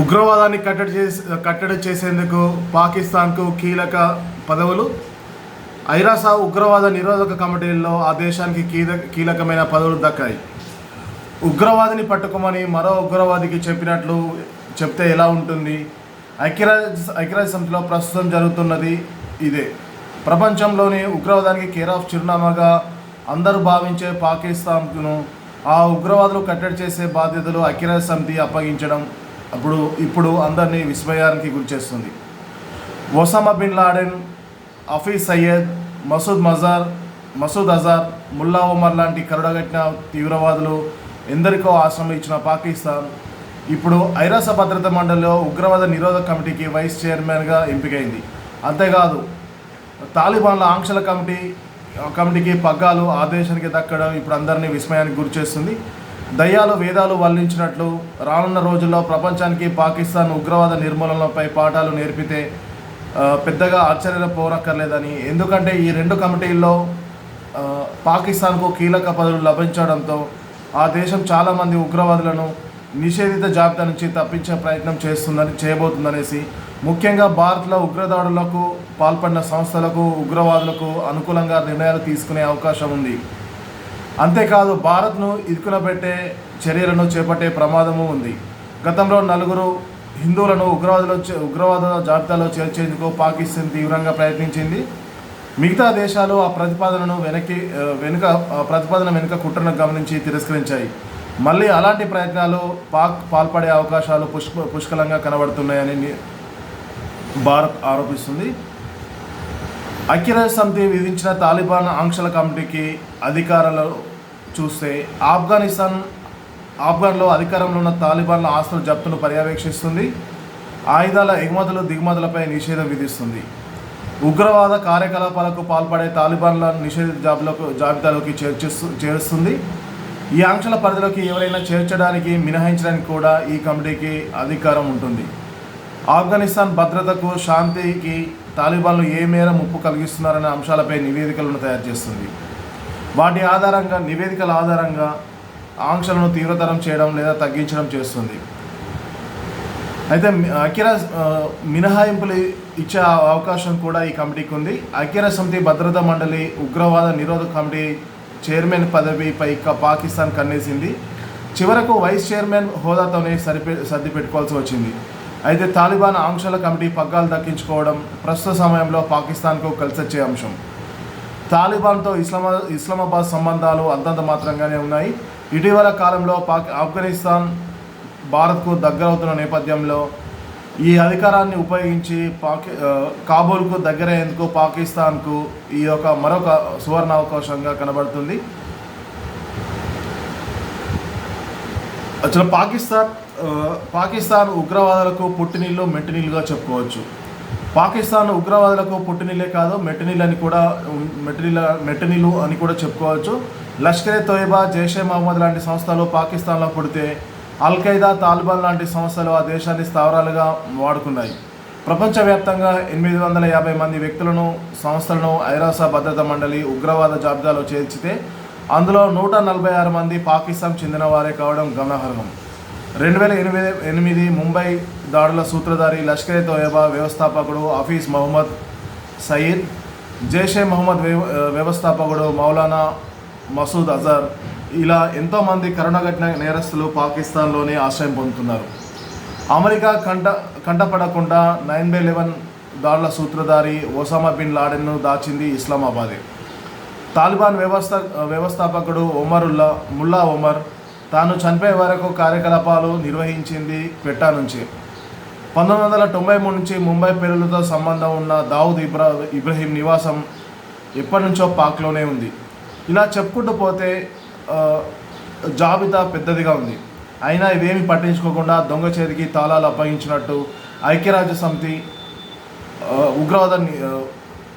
ఉగ్రవాదాన్ని కట్టడి చేసి కట్టడి చేసేందుకు పాకిస్తాన్కు కీలక పదవులు. ఐరాసా ఉగ్రవాద నిరోధక కమిటీల్లో ఆ దేశానికి కీలక కీలకమైన పదవులు దక్కాయి. ఉగ్రవాదిని పట్టుకోమని మరో ఉగ్రవాదికి చెప్పినట్లు చెప్తే ఎలా ఉంటుంది? ఐక్యరాజ్య ఐక్యరాజ్య సమితిలో ప్రస్తుతం జరుగుతున్నది ఇదే. ప్రపంచంలోని ఉగ్రవాదానికి కేర్ ఆఫ్ చిరునామాగా అందరూ భావించే పాకిస్తాన్ను ఆ ఉగ్రవాదులు కట్టడి చేసే బాధ్యతలు ఐక్యరాజ్య సమితి అప్పగించడం అప్పుడు ఇప్పుడు అందరినీ విస్మయానికి గురిచేస్తుంది Osama bin Laden Hafiz Saeed Masood Mazar Masood Azhar Mullah Omar లాంటి కరుడగట్టిన తీవ్రవాదులు ఎందరికో ఆశ్రమం ఇచ్చిన పాకిస్తాన్ ఇప్పుడు ఐరాస భద్రతా మండలిలో ఉగ్రవాద నిరోధక కమిటీకి వైస్ చైర్మన్గా ఎంపికైంది. అంతేకాదు తాలిబాన్ల ఆంక్షల కమిటీ కమిటీకి పగ్గాలు ఆ దేశానికి దక్కడం ఇప్పుడు అందరినీ విస్మయానికి గురిచేస్తుంది దయ్యాలు వేదాలు వల్లించినట్లు రానున్న రోజుల్లో ప్రపంచానికి పాకిస్తాన్ ఉగ్రవాద నిర్మూలనపై పాఠాలు నేర్పితే పెద్దగా ఆశ్చర్య పోరక్కర్లేదని ఎందుకంటే ఈ రెండు కమిటీల్లో పాకిస్తాన్కు కీలక పదవులు లభించడంతో ఆ దేశం చాలామంది ఉగ్రవాదులను నిషేధిత జాబితా నుంచి తప్పించే ప్రయత్నం చేస్తుందని చేయబోతుందనేసి ముఖ్యంగా భారత్లో ఉగ్రదాడులకు పాల్పడిన సంస్థలకు ఉగ్రవాదులకు అనుకూలంగా నిర్ణయాలు తీసుకునే అవకాశం ఉంది. అంతేకాదు భారత్ను ఇరుకునబెట్టే చర్యలను చేపట్టే ప్రమాదము ఉంది. గతంలో నలుగురు హిందువులను ఉగ్రవాదులు ఉగ్రవాద జాబితాలో చేర్చేందుకు పాకిస్తాన్ తీవ్రంగా ప్రయత్నించింది. మిగతా దేశాలు ఆ ప్రతిపాదనను వెనక్కి వెనుక ప్రతిపాదన వెనుక కుట్రను గమనించి తిరస్కరించాయి. మళ్ళీ అలాంటి ప్రయత్నాలు పాక్ పాల్పడే అవకాశాలు పుష్క పుష్కలంగా కనబడుతున్నాయని భారత్ ఆరోపిస్తుంది. ఐక్యరాజ్య సమితి విధించిన తాలిబాన్ ఆంక్షల కమిటీకి అధికారాలు చూస్తే ఆఫ్ఘనిస్తాన్ ఆఫ్ఘన్లో అధికారంలో ఉన్న తాలిబాన్ల ఆస్తుల జప్తును పర్యవేక్షిస్తుంది. ఆయుధాల ఎగుమతులు దిగుమతులపై నిషేధం విధిస్తుంది. ఉగ్రవాద కార్యకలాపాలకు పాల్పడే తాలిబాన్ల నిషేధ జాబులకు జాబితాలోకి చేర్చిస్తూ చేరుస్తుంది. ఈ ఆంక్షల పరిధిలోకి ఎవరైనా చేర్చడానికి మినహాయించడానికి కూడా ఈ కమిటీకి అధికారం ఉంటుంది. ఆఫ్ఘనిస్తాన్ భద్రతకు శాంతికి తాలిబాన్లు ఏ మేర ముప్పు కలిగిస్తున్నారనే అంశాలపై నివేదికలను తయారు చేస్తుంది. వాటి ఆధారంగా నివేదికల ఆధారంగా ఆంక్షలను తీవ్రతరం చేయడం లేదా తగ్గించడం చేస్తుంది. అయితే మి- మినహాయింపులు ఇచ్చే అవకాశం కూడా ఈ కమిటీకి ఉంది. అఖిర సమితి భద్రతా మండలి ఉగ్రవాద నిరోధక కమిటీ చైర్మన్ పదవిపై పాకిస్తాన్ కన్నేసింది. చివరకు వైస్ చైర్మన్ హోదాతోనే సరిపె సర్ది పెట్టుకోవాల్సి వచ్చింది. అయితే తాలిబాన్ ఆంక్షల కమిటీ పగ్గాలు దక్కించుకోవడం ప్రస్తుత సమయంలో పాకిస్తాన్కు కలిసొచ్చే అంశం. తాలిబాన్తో ఇస్లామా ఇస్లామాబాద్ సంబంధాలు అంతంత మాత్రంగానే ఉన్నాయి. ఇటీవల కాలంలో పాక్ ఆఫ్ఘనిస్తాన్ భారత్కు దగ్గరవుతున్న నేపథ్యంలో ఈ అధికారాన్ని ఉపయోగించి పాకి కాబూల్కు దగ్గరయ్యేందుకు పాకిస్తాన్కు ఈ యొక్క మరొక సువర్ణ అవకాశంగా కనబడుతుంది. అసలు పాకిస్తాన్ పాకిస్తాన్ ఉగ్రవాదులకు పుట్టినీళ్ళు మెట్టినీళ్ళుగా చెప్పుకోవచ్చు. పాకిస్తాన్ ఉగ్రవాదులకు పుట్టినీళ్ళే కాదు మెట్టినీళ్ళు అని కూడా మెట్టినీళ్ళ మెట్టినీళ్ళు అని కూడా చెప్పుకోవచ్చు. లష్కరే తోయిబా జైషే మహమ్మద్ లాంటి సంస్థలు పాకిస్తాన్లో పుడితే అల్ ఖైదా తాలిబాన్ లాంటి సంస్థలు ఆ దేశాన్ని స్థావరాలుగా వాడుకున్నాయి. ప్రపంచవ్యాప్తంగా ఎనిమిది వందల యాభై మంది వ్యక్తులను సంస్థలను ఐరాస భద్రతా మండలి ఉగ్రవాద జాబితాలో చేర్చితే అందులో నూట నలభై ఆరు మంది పాకిస్తాన్ చెందిన వారే కావడం గమనార్హం. రెండు వేల ఎనిమిది ఎనిమిది ముంబై దాడుల సూత్రధారి లష్కరే తోయబా వ్యవస్థాపకుడు హఫీజ్ మహమ్మద్ సయీద్ జైషే మహమ్మద్ వ్యవ వ్యవస్థాపకుడు మౌలానా మసూద్ అజర్. ఇలా ఎంతోమంది కరుణగట్టిన నేరస్తులు పాకిస్తాన్లోనే ఆశ్రయం పొందుతున్నారు. అమెరికా కంట కంటపడకుండా నైన్ బై లెవెన్ దాడుల సూత్రధారి ఒసామా బిన్ లాడెన్ను దాచింది ఇస్లామాబాదే. తాలిబాన్ వ్యవస్థ వ్యవస్థాపకుడు ఒమరుల్లా ముల్లా ఒమర్ తాను చనిపోయే వరకు కార్యకలాపాలు నిర్వహించింది పెట్టా నుంచి. పంతొమ్మిది వందల తొంభై మూడు నుంచి ముంబై పేరులతో సంబంధం ఉన్న దావుద్ ఇబ్రా ఇబ్రహీం నివాసం ఎప్పటి నుంచో పాక్లోనే ఉంది. ఇలా చెప్పుకుంటూ పోతే జాబితా పెద్దదిగా ఉంది. అయినా ఇవేమి పట్టించుకోకుండా దొంగ చేతికి తాళాలు అప్పగించినట్టు ఐక్యరాజ్య సమితి ఉగ్రవాద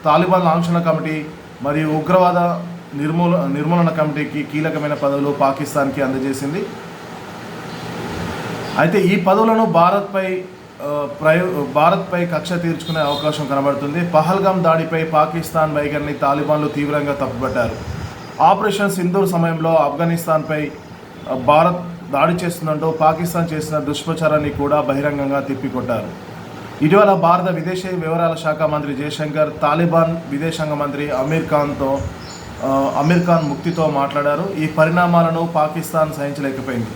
తాలిబాన్ ఆంక్షణ కమిటీ మరియు ఉగ్రవాద నిర్మూల నిర్మూలన కమిటీకి కీలకమైన పదవులు పాకిస్తాన్కి అందజేసింది. అయితే ఈ పదవులను భారత్పై ప్రయో భారత్పై కక్ష తీర్చుకునే అవకాశం కనబడుతుంది. పహల్గామ్ దాడిపై పాకిస్తాన్ వైఖరిని తాలిబాన్లు తీవ్రంగా తప్పుపట్టారు. ఆపరేషన్ సింధూర్ సమయంలో ఆఫ్ఘనిస్తాన్పై భారత్ దాడి చేస్తుందంటూ పాకిస్తాన్ చేసిన దుష్ప్రచారాన్ని కూడా బహిరంగంగా తిప్పికొట్టారు. ఇటీవల భారత విదేశీ వ్యవహారాల శాఖ మంత్రి జయశంకర్ తాలిబాన్ విదేశాంగ మంత్రి అమీర్ ఖాన్తో అమీర్ ఖాన్ ముక్తితో మాట్లాడారు. ఈ పరిణామాలను పాకిస్తాన్ సహించలేకపోయింది.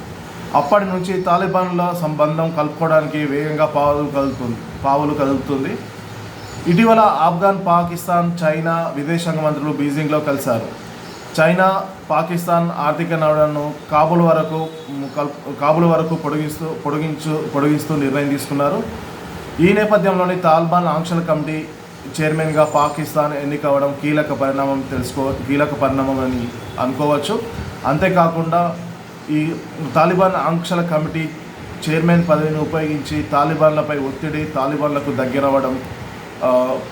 అప్పటి నుంచి తాలిబాన్ల సంబంధం కలుపుకోవడానికి వేగంగా పావులు కదులుతుంది పావులు కదులుతుంది. ఇటీవల ఆఫ్ఘన్ పాకిస్తాన్ చైనా విదేశాంగ మంత్రులు బీజింగ్లో కలిశారు. చైనా పాకిస్తాన్ ఆర్థిక నడులను కాబుల్ వరకు కాబుల్ వరకు పొడిగిస్తూ పొడిగించు పొడిగిస్తూ నిర్ణయం తీసుకున్నారు. ఈ నేపథ్యంలోని తాలిబాన్ ఆంక్షల కమిటీ చైర్మన్గా పాకిస్తాన్ ఎన్నికవడం కీలక పరిణామం తెలుసుకో కీలక పరిణామం అని అనుకోవచ్చు. అంతేకాకుండా ఈ తాలిబాన్ ఆంక్షల కమిటీ చైర్మన్ పదవిని ఉపయోగించి తాలిబాన్లపై ఒత్తిడి తాలిబాన్లకు దగ్గరవ్వడం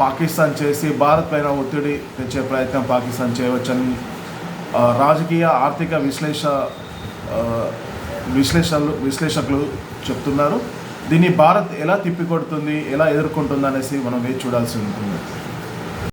పాకిస్తాన్ చేసి భారత్ పైన ఒత్తిడి తెచ్చే ప్రయత్నం పాకిస్తాన్ చేయవచ్చని రాజకీయ ఆర్థిక విశ్లేష విశ్లేషలు విశ్లేషకులు చెప్తున్నారు. దీన్ని భారత్ ఎలా తిప్పికొడుతుంది ఎలా ఎదుర్కొంటుంది అనేసి మనం వేచి చూడాల్సి ఉంటుంది.